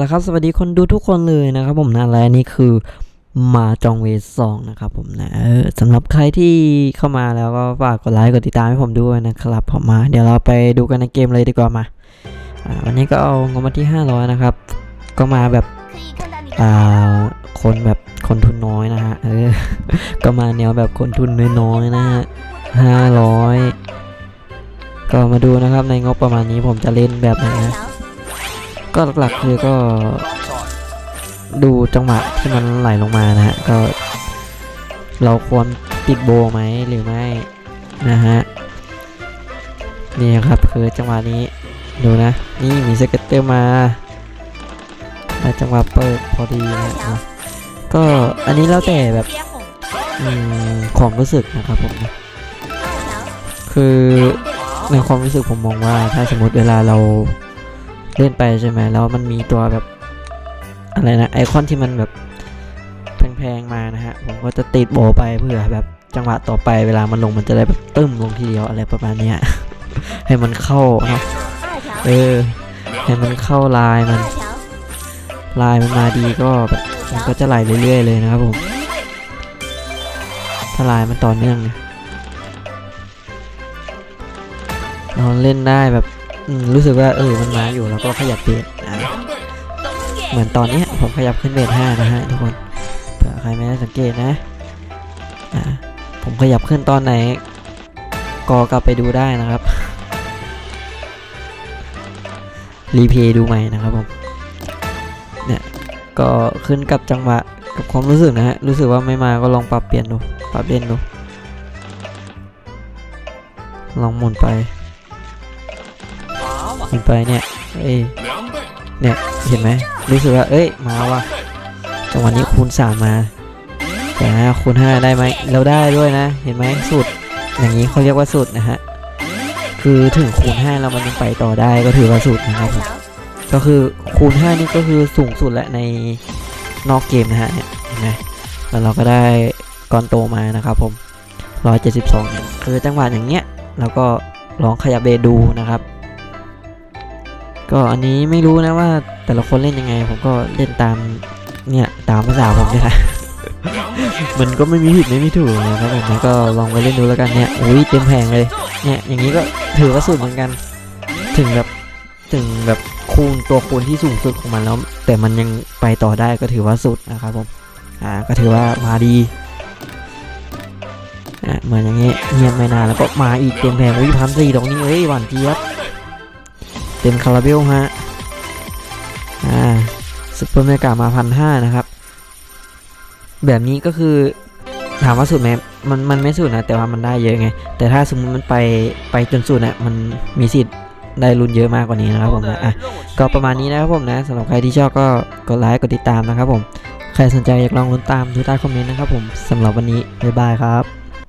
ละครับ สวัสดีคนดูทุกคนเลยนะครับผมนะและนี่คือมาจองเวซองนะครับผมนะสำหรับใครที่เข้ามาแล้วก็ฝากกดไลค์กดติดตามให้ผมด้วยนะครับผมมา เดี๋ยวเราไปดูกันในเกมเลยดีกว่ามาวันนี้ก็เอางบมาที่ 500 นะครับ ก็มาแบบอ่าคนแบบคนทุนน้อยนะฮะเออก็มาแนวแบบคนทุนน้อยๆนะฮะห้าร้อยก็มาดูนะครับในงบประมาณนี้ผมจะเล่นแบบไหนนะ ก็หลักๆคือก็ดูจังหวะที่มันไหลลงมานะฮะก็ เราควรติดโบไหมหรือไม่นะฮะนี่ครับคือจังหวะนี้ดูนะ นี่มีสเก็ตเตอร์มาแต่จังหวะเปิดพอดีนะก็อันนี้แล้วแต่แบบความรู้สึกนะครับผมคือในความรู้สึกผมมองว่าถ้าสมมติเวลาเรา เล่นไปใช่ไหมแล้วมันมีตัวแบบอะไรนะไอคอนที่มันแบบแพงๆมานะฮะผมก็จะติดโบไปเพื่อแบบจังหวะต่อไปเวลามันลงมันจะได้แบบตึ้มลงทีเดียวอะไรประมาณนี้ให้มันเข้านะเออให้มันเข้าลายมันลายมันมาดีก็แบบมันก็จะไหลเรื่อยๆเลยนะครับผมถ้าลายมันต่อเนื่องเราเล่นได้แบบ รู้สึกว่าเออมันมาอยู่แล้วก็ขยับเบสอะเหมือนตอนนี้ผมขยับขึ้นเบสห้านะฮะทุกคนเผื่อใครไม่ได้สังเกตนะผมขยับขึ้นตอนไหนก็กลับไปดูได้นะครับรีเพย์ดูใหม่นะครับผมเนี่ยก็ขึ้นกับจังหวะกับความรู้สึกนะฮะรู้สึกว่าไม่มาก็ลองปรับเปลี่ยนดูปรับเล่นดูลองหมุนไป มุนไปเนี่ยเอ้ยเนี่ยเห็นไหมรู้สึกว่าเอ้ยมาว่ะจังหวะนี้คูณสามมาแต่นะคูณห้าได้ไหมเราได้ด้วยนะ เห็นไหมสูตรอย่างนี้เขาเรียกว่าสูตรนะฮะคือถึงคูณห้าแล้วมันยังไปต่อได้ก็ถือว่าสูตรนะครับผม，ก็คือคูณ5นี่ก็คือสูงสุดแล้วในนอกเกมนะฮะเนี่ยเห็นไหมแล้วเราก็ได้ก้อนโตมานะครับผม172เนี่ยคือจังหวะอย่างเงี้ยเราก็ลองขยับเบดูนะครับ ก็อันนี้ไม่รู้นะว่าแต่ละคนเล่นยังไง ผมก็เล่นตามเนี่ยตามภาษาผมเนี่ยแหละมันก็ไม่มีผิดไม่มีถูกนะครับผมก็ลองไปเล่นดูแล้วกันเนี่ยอุ้ยเต็มแผงเลยเนี่ยอย่างนี้ก็ถือว่าสุดเหมือนกัน ถึงแบบถึงแบบคูณตัวคูณที่สูงสุดของมันแล้ว แต่มันยังไปต่อได้ก็ถือว่าสุดนะครับผมอ่าก็ถือว่ามาดีอ่าเหมือนอย่างงี้เงียบไม่นานแล้วก็มาอีกเต็มแผงวิพันสี่ตรงนี้เอ้ยหวานเจี๊ยบ เต็มคาราเบลฮะ อ่าซุปเปอร์เมกามาพันห้านะครับ แบบนี้ก็คือถามว่าสุดไหมมันมันไม่สุดนะ แต่ว่ามันได้เยอะไง แต่ถ้าสมมติมันไปไปจนสุดนะมันมีสิทธิ์ได้ลุ้นเยอะมากกว่านี้นะครับผมนะอะก็ประมาณนี้นะครับผมนะสำหรับใครที่ชอบก็กดไลค์กดติดตามนะครับผม ใครสนใจอยากลองลุ้นตามดูใต้คอมเมนต์นะครับผมสำหรับวันนี้บ๊ายบายครับ